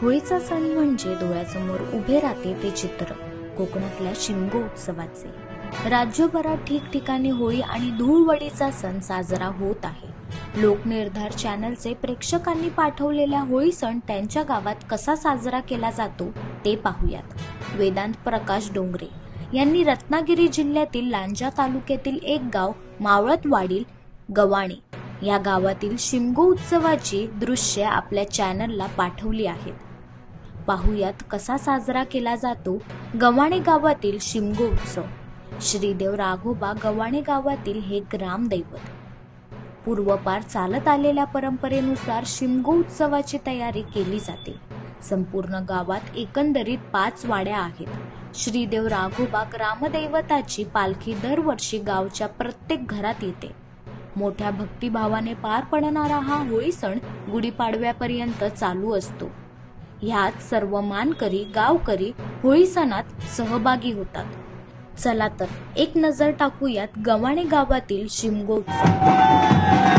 होळीचा सण म्हणजे डोळ्यासमोर उभे राहते ते चित्र कोकणातल्या शिमगो उत्सवाचे. राज्यभरात ठिकठिकाणी होळी आणि धूळवडीचा सण साजरा होत आहे. लोकनिर्धार चॅनलचे प्रेक्षकांनी पाठवलेला होळी सण त्यांच्या गावात कसा साजरा केला जातो ते पाहूयात. वेदांत प्रकाश डोंगरे यांनी रत्नागिरी जिल्ह्यातील लांजा तालुक्यातील एक गाव मावळतवाडील गवाणे या गावातील शिमगो उत्सवाची दृश्ये आपल्या चॅनलला पाठवली आहेत. पाहुयात कसा साजरा केला जातो गव्हाणे गावातील शिमगो उत्सव. श्रीदेव राघोबा गव्हाणे गावातील हे ग्रामदैवत. पूर्वपार चालत आलेल्या परंपरेनुसार शिमगो उत्सवाची तयारी केली जाते. संपूर्ण गावात एकंदरीत पाच वाड्या आहेत. श्रीदेव राघोबा ग्रामदैवताची पालखी दरवर्षी गावच्या प्रत्येक घरात येते. मोठ्या भक्तिभावाने पार पडणारा हा होळी सण गुढीपाडव्यापर्यंत चालू असतो. ह्यात सर्व मानकरी गावकरी होळी सणात सहभागी होतात. चला तर एक नजर टाकूयात गव्हाणे गावातील शिमगो उत्सव